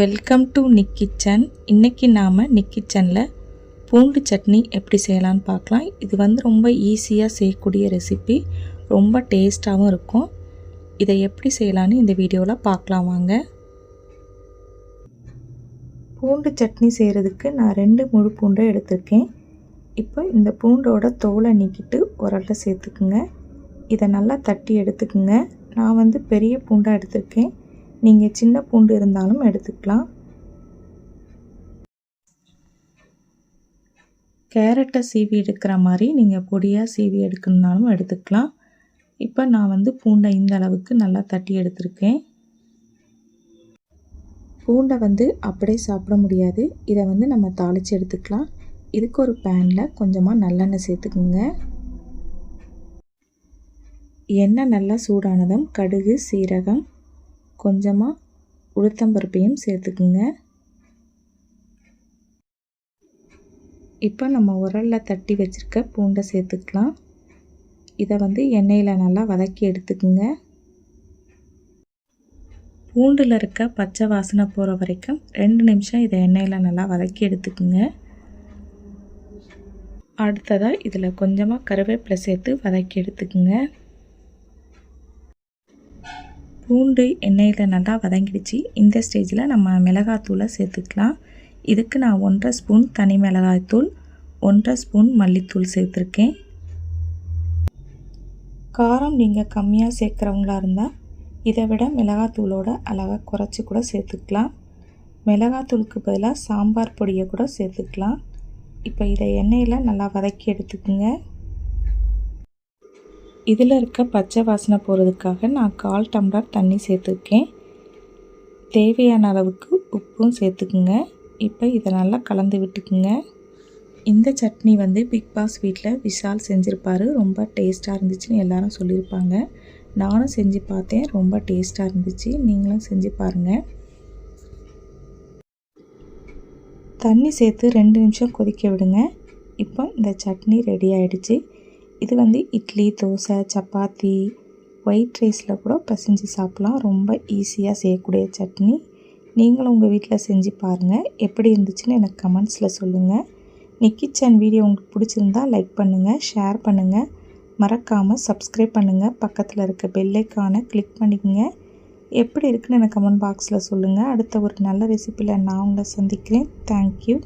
Welcome to Nick kitchen இன்றைக்கி நாம் நிக் கிச்சனில் பூண்டு சட்னி எப்படி செய்யலான்னு பார்க்கலாம். இது வந்து ரொம்ப ஈஸியாக செய்யக்கூடிய ரெசிபி ரொம்ப டேஸ்ட்டாகவும் இருக்கும். இதை எப்படி செய்யலான்னு இந்த வீடியோவில் பார்க்கலாம் வாங்க. பூண்டு சட்னி செய்கிறதுக்கு நான் ரெண்டு முழு பூண்டை எடுத்திருக்கேன். இப்போ இந்த பூண்டோட தோலை நீக்கிட்டு உரல்ல சேர்த்துக்குங்க. இதை நல்லா தட்டி எடுத்துக்குங்க. நான் வந்து பெரிய பூண்டாக எடுத்திருக்கேன். நீங்கள் சின்ன பூண்டு இருந்தாலும் எடுத்துக்கலாம். கேரட்டை சீவி எடுக்கிற மாதிரி நீங்கள் பொடியாக சீவி எடுக்கணுன்னாலும் எடுத்துக்கலாம். இப்போ நான் வந்து பூண்டை இந்த அளவுக்கு நல்லா தட்டி எடுத்திருக்கேன். பூண்டை வந்து அப்படியே சாப்பிட முடியாது. இதை வந்து நம்ம தாளித்து எடுத்துக்கலாம். இதுக்கு ஒரு பேனில் கொஞ்சமாக நல்லெண்ணெய் சேர்த்துக்குங்க. எண்ணெய் நல்லா சூடானதும் கடுகு சீரகம் கொஞ்சமாக உளுத்தம்பருப்பையும் சேர்த்துக்குங்க. இப்போ நம்ம உரலில் தட்டி வச்சுருக்க பூண்டை சேர்த்துக்கலாம். இதை வந்து எண்ணெயில் நல்லா வதக்கி எடுத்துக்குங்க. பூண்டில் இருக்க பச்சை வாசனை போகிற வரைக்கும் ரெண்டு நிமிஷம் இதை எண்ணெயில் நல்லா வதக்கி எடுத்துக்குங்க. அடுத்ததாக இதில் கொஞ்சமாக கருவேப்பிலை சேர்த்து வதக்கி எடுத்துக்குங்க. பூண்டு எண்ணெயில் நல்லா வதங்கிடுச்சு. இந்த ஸ்டேஜில் நம்ம மிளகாத்தூளை சேர்த்துக்கலாம். இதுக்கு நான் ஒன்றரை ஸ்பூன் தனி மிளகாய்த்தூள் ஒன்றரை ஸ்பூன் மல்லித்தூள் சேர்த்துருக்கேன். காரம் நீங்கள் கம்மியாக சேர்க்குறவங்களா இருந்தால் இதை விட மிளகாத்தூளோட அளவை குறைச்சி கூட சேர்த்துக்கலாம். மிளகாத்தூளுக்கு பதிலாக சாம்பார் பொடியை கூட சேர்த்துக்கலாம். இப்போ இதை எண்ணெயில் நல்லா வதக்கி எடுத்துக்கோங்க. இதில் இருக்க பச்சை வாசனை போகிறதுக்காக நான் கால் டம்ளர் தண்ணி சேர்த்துருக்கேன். தேவையான அளவுக்கு உப்பும் சேர்த்துக்குங்க. இப்போ இதை நல்லா கலந்து விட்டுக்குங்க. இந்த சட்னி வந்து பிக் பாஸ் வீட்டில் விஷால் செஞ்சுருப்பார். ரொம்ப டேஸ்ட்டாக இருந்துச்சுன்னு எல்லாரும் சொல்லியிருப்பாங்க. நானும் செஞ்சு பார்த்தேன். ரொம்ப டேஸ்ட்டாக இருந்துச்சு. நீங்களும் செஞ்சு பாருங்கள் தண்ணி சேர்த்து ரெண்டு நிமிஷம் கொதிக்க விடுங்க. இப்போ இந்த சட்னி ரெடி ஆகிடுச்சு இது வந்து இட்லி தோசை சப்பாத்தி ஒயிட் ரைஸில் கூட பசைஞ்சு சாப்பிட்லாம். ரொம்ப ஈஸியாக செய்யக்கூடிய சட்னி. நீங்களும் உங்கள் வீட்டில் செஞ்சு பாருங்கள் எப்படி இருந்துச்சுன்னு எனக்கு கமெண்ட்ஸில் சொல்லுங்கள் நீ கிச்சன் வீடியோ உங்களுக்கு பிடிச்சிருந்தா லைக் பண்ணுங்கள் ஷேர் பண்ணுங்கள் மறக்காமல் சப்ஸ்கிரைப் பண்ணுங்கள் பக்கத்தில் இருக்க பெல்லைக்கான கிளிக் பண்ணிக்கோங்க. எப்படி இருக்குன்னு எனக்கு கமெண்ட் பாக்ஸில் சொல்லுங்கள் அடுத்த ஒரு நல்ல ரெசிப்பியில் நான் உங்களை சந்திக்கிறேன். தேங்க்யூ